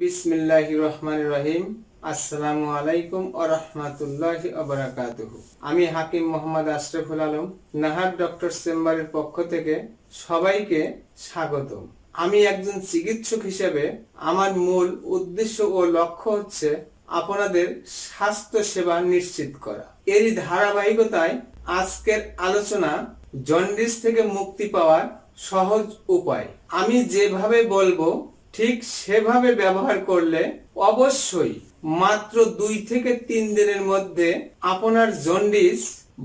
বিসমিল্লাহ রহমান রহিম। আসসালামু আলাইকুম ও রহমাতুল্লাহ আমি হাকিম মোহাম্মদ আশরাফুল আলম, নাহার ডক্টর চেম্বারের পক্ষ থেকে সবাইকে স্বাগতম। আমি একজন চিকিৎসক হিসেবে আমার মূল উদ্দেশ্য ও লক্ষ্য হচ্ছে আপনাদের স্বাস্থ্য সেবা নিশ্চিত করা। এরই ধারাবাহিকতায় আজকের আলোচনা জন্ডিস থেকে মুক্তি পাওয়ার সহজ উপায়। আমি যেভাবে বলব ঠিক সেভাবে ব্যবহার করলে অবশ্যই মাত্র দুই থেকে তিন দিনের মধ্যে আপনার জন্ডিস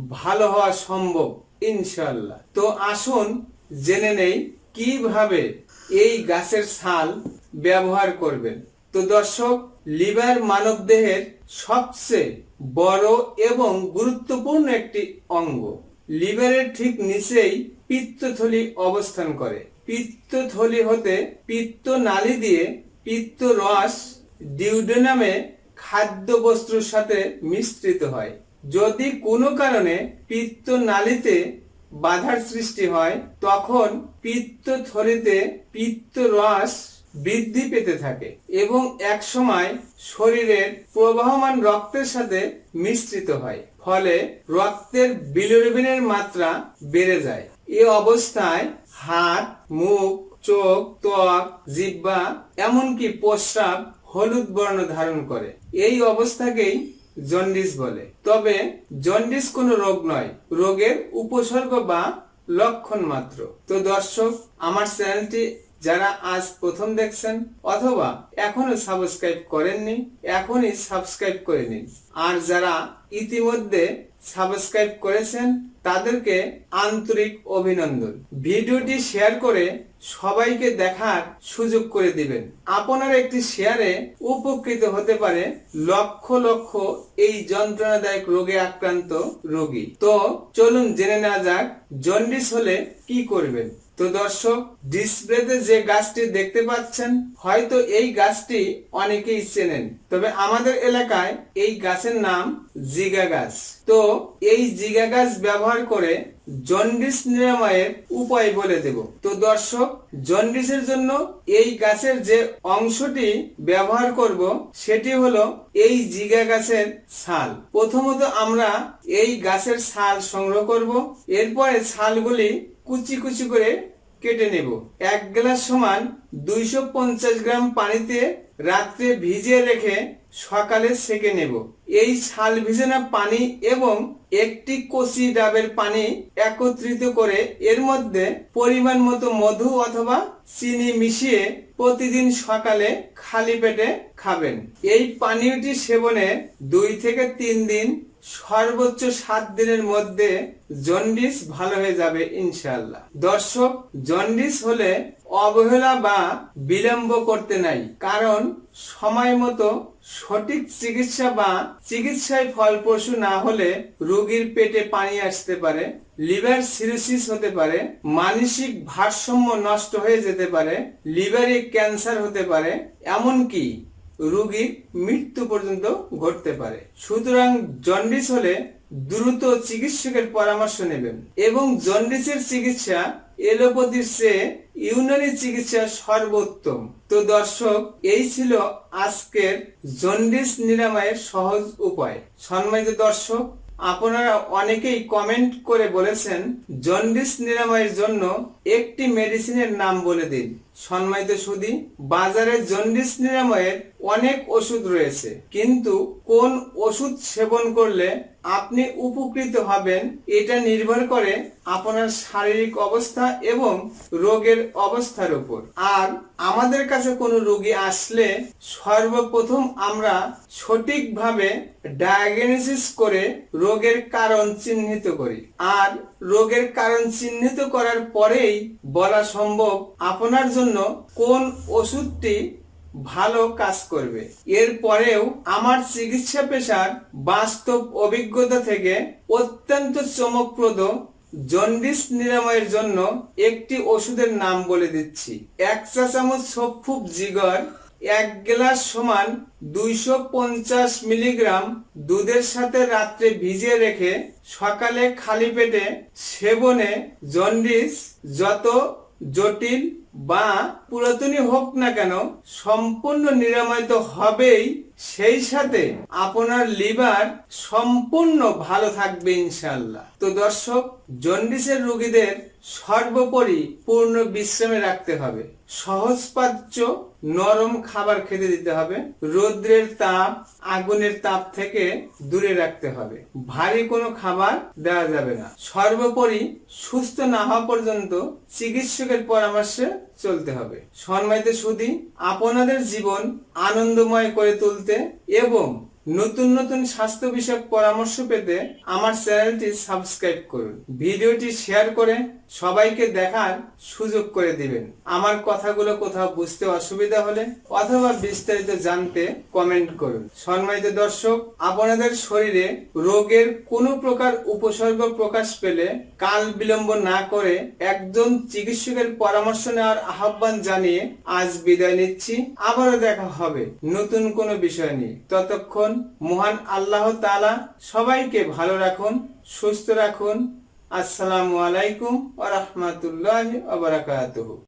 ভালো হওয়া সম্ভব ইনশাল্লাহ তো আসুন জেনে নেই কীভাবে এই গাছের ছাল ব্যবহার করবেন। তো দর্শক, লিভার মানবদেহের সবচেয়ে বড় এবং গুরুত্বপূর্ণ একটি অঙ্গ। লিভারের ঠিক নিচেই পিত্তথলি অবস্থান করে। পিত্তথলি হতে পিত্ত নালী দিয়ে পিত্ত রস ডিউডেনামে খাদ্য বস্তুর সাথে মিশ্রিত হয়। যদি কোনো কারণে পিত্ত নালীতে বাধার সৃষ্টি হয়, তখন পিত্ত থলিতে পিত্ত রস বৃদ্ধি পেতে থাকে এবং এক সময় শরীরের প্রবাহমান রক্তের সাথে মিশ্রিত হয়, ফলে রক্তের বিলিরুবিনের মাত্রা বেড়ে যায়। এ অবস্থায় হাত, মুখ, চোখ, ত্বক জিব্বা এমনকি প্রস্রাব হলুদ বর্ণ ধারণ করে। এই অবস্থাকেই জন্ডিস বলে। তবে জন্ডিস কোনো রোগ নয়, রোগের উপসর্গ বা লক্ষণ মাত্র। তো দর্শক, আমার চ্যানেলটি যারা আজ প্রথম দেখছেন অথবা এখনও সাবস্ক্রাইব করেননি, এখনই সাবস্ক্রাইব করে নিন। আর যারা ইতিমধ্যে সাবস্ক্রাইব করেছেন তাদেরকে আন্তরিক অভিনন্দন। ভিডিওটি শেয়ার করে সবাইকে দেখার সুযোগ করে দিবেন। আপনার একটি শেয়ারে উপকৃত হতে পারে লক্ষ লক্ষ এই যন্ত্রণাদায়ক রোগে আক্রান্ত রোগী। তো চলুন জেনে নেওয়া যাক, জন্ডিস হলে কি করবেন? তো দর্শক ডিসপ্লেতে যে গাছটি দেখতে পাচ্ছেন, হয়তো এই গাছটি অনেকেই চেনেন। তবে আমাদের এলাকায় এই গাছের নাম জিগা গাছ। তো এই জিগা গাছ ব্যবহার করে জন্ডিস নিরাময়ের উপায় বলে দেব। তো দর্শক, জন্ডিসের জন্য এই গাছের যে অংশটি ব্যবহার করব, সেটি হলো এই জিগা গাছের ছাল। প্রথমত আমরা এই গাছের ছাল সংগ্রহ করব। এরপরে ছালগুলি কুচি কুচি করে কেটে নেব। এক গ্লাস সমান দুইশো পঞ্চাশ গ্রাম পানিতে রাত্রে ভিজিয়ে রেখে সকালে সেকে নেব। এই ছাল ভিজানো পানি এবং একটি কচি ডাবের পানি একত্রিত করে এর মধ্যে পরিমাণ মতো মধু অথবা চিনি মিশিয়ে প্রতিদিন সকালে খালি পেটে খাবেন। এই পানীয়টি সেবনে দুই থেকে তিন দিন সর্বোচ্চ সাত দিনের মধ্যে জন্ডিস ভালো হয়ে যাবে ইনশাল্লাহ দর্শক, জন্ডিস হলে অবহেলা বা বিলম্ব করতে নাই, কারণ সময় মতো সঠিক চিকিৎসা বা চিকিৎসায় ফলপ্রসূ না হলে রোগীর পেটে পানি আসতে পারে, লিভার সিরোসিস হতে পারে, মানসিক ভারসাম্য নষ্ট হয়ে যেতে পারে, লিভারে ক্যান্সার হতে পারে, এমনকি রোগীর মৃত্যু পর্যন্ত ঘটতে পারে। সুতরাং জন্ডিস হলে দ্রুত চিকিৎসকের পরামর্শ নেবেন এবং জন্ডিসের চিকিৎসা এলোপ্যাথির চেয়ে ইউনানি চিকিৎসা সর্বোত্তম। তো দর্শক, এই ছিল আজকের জন্ডিস নিরাময়ের সহজ উপায়। সম্মানিত দর্শক, আপনারা অনেকেই কমেন্ট করে বলেছেন, জন্ডিস নিরাময়ের জন্য একটি মেডিসিনের নাম বলে দিন। সম্মানিত সুদি। বাজারে জন্ডিস নিরাময়ের অনেক ওষুধ রয়েছে। কিন্তু কোন ওষুধ সেবন করলে আপনি উপকৃত হবেন এটা নির্ভর করে আপনার শারীরিক অবস্থা এবং রোগের অবস্থার উপর। আর আমাদের কাছে কোনো রোগী আসলে সর্বপ্রথম আমরা সঠিকভাবে ডায়াগনোসিস করে রোগের কারণ চিহ্নিত করি। আর রোগের কারণ চিহ্নিত করার পরেই বলা সম্ভব আপনার জন্য কোন ওষুধটি ভালো কাজ করবে। এরপরেও আমার চিকিৎসা পেশার বাস্তব অভিজ্ঞতা থেকে অত্যন্ত চমকপ্রদ জন্ডিস নিরাময়ের জন্য একটি ওষুধের নাম বলে দিচ্ছি। এক চা চামচ সফুপ জিগর, এক গ্লাস সমান দুইশো পঞ্চাশ মিলিগ্রাম দুধের সাথে রাত্রে ভিজিয়ে রেখে সকালে খালি পেটে সেবনে জন্ডিস যত জটিল বা পুরাতনই হোক না কেন, সম্পূর্ণ নিরাময় তো হবেই। সেই সাথে আপনার লিভার সম্পূর্ণ ভালো থাকবে ইনশাল্লাহ তো দর্শক, জন্ডিসের রুগীদের সর্বোপরি পূর্ণ বিশ্রামে রাখতে হবে। সহজপাচ্য নরম খাবার খেতে দিতে হবে। রৌদ্রের তাপ, আগুনের তাপ থেকে দূরে রাখতে হবে। ভারী কোনো খাবার দেওয়া যাবে না। সর্বোপরি সুস্থ না হওয়া পর্যন্ত চিকিৎসকের পরামর্শে চলতে হবে। সম্মানিত সুধী আপনাদের জীবন আনন্দময় করে তুলতে এবং নতুন নতুন স্বাস্থ্য বিষয়ক পরামর্শ পেতে আমার চ্যানেলটি সাবস্ক্রাইব করুন। ভিডিওটি শেয়ার করে সবাইকে দেখার সুযোগ করে দিবেন। আমার কথাগুলো কোথাও বুঝতে অসুবিধা হলে অথবা বিস্তারিত জানতে কমেন্ট করুন। সম্মানিত দর্শক, আপনাদের শরীরে রোগের কোনো প্রকার উপসর্গ প্রকাশ পেলে কাল বিলম্ব না করে একজন চিকিৎসকের পরামর্শ নেওয়ার আহ্বান জানিয়ে আজ বিদায় নিচ্ছি। আবারও দেখা হবে নতুন কোনো বিষয় নিয়ে। ততক্ষণ মহান আল্লাহ তালা সবাইকে ভালো রাখুন সুস্থ রাখুন। আসসালামু আলাইকুম ওয়া আবরাকাত